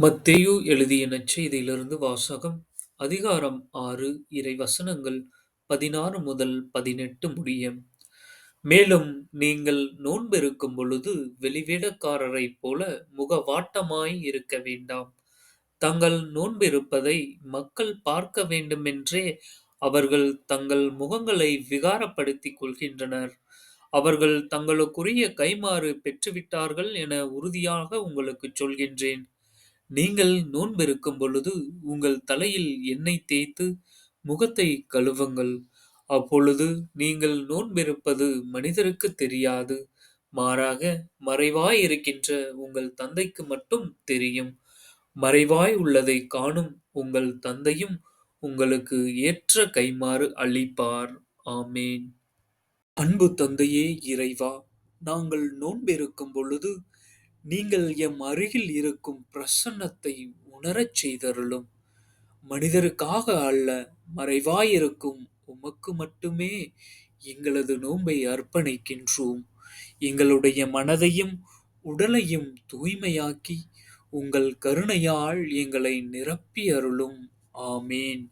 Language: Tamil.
மத்தேயு எழுதிய நற்செய்தியிலிருந்து வாசகம் அதிகாரம் ஆறு இறை வசனங்கள் பதினாறு முதல் பதினெட்டு முடிய. மேலும் நீங்கள் நோன்பிருக்கும் பொழுது வெளிவேடக்காரரைப் போல முகவாட்டமாய் இருக்க வேண்டாம். தங்கள் நோன்பிருப்பதை மக்கள் பார்க்க வேண்டுமென்றே அவர்கள் தங்கள் முகங்களை விகாரப்படுத்திக் கொள்கின்றனர். அவர்கள் தங்களுக்குரிய கைமாறு பெற்றுவிட்டார்கள் என உறுதியாக உங்களுக்குச் சொல்கின்றேன். நீங்கள் நோன்பிருக்கும் பொழுது உங்கள் தலையில் எண்ணெய் தேய்த்து முகத்தை கழுவுங்கள். அப்பொழுது நீங்கள் நோன்பிருப்பது மனிதருக்கு தெரியாது. மாறாக மறைவாய் இருக்கின்ற உங்கள் தந்தைக்கு மட்டும் தெரியும். மறைவாய் உள்ளதைக் காணும் உங்கள் தந்தையும் உங்களுக்கு ஏற்ற கைம்மாறு அளிப்பார். ஆமேன். அன்பு தந்தையே இறைவா நாங்கள் நோன்பிருக்கும் பொழுது நீங்கள் எம் அருகில் இருக்கும் பிரசன்னத்தை உணரச் செய்தருளும். மனிதருக்காக அல்ல மறைவாயிருக்கும் உமக்கு மட்டுமே எங்களது நோன்பை அர்ப்பணிக்கின்றோம். எங்களுடைய மனதையும் உடலையும் தூய்மையாக்கி உங்கள் கருணையால் எங்களை நிரப்பி அருளும் ஆமேன்.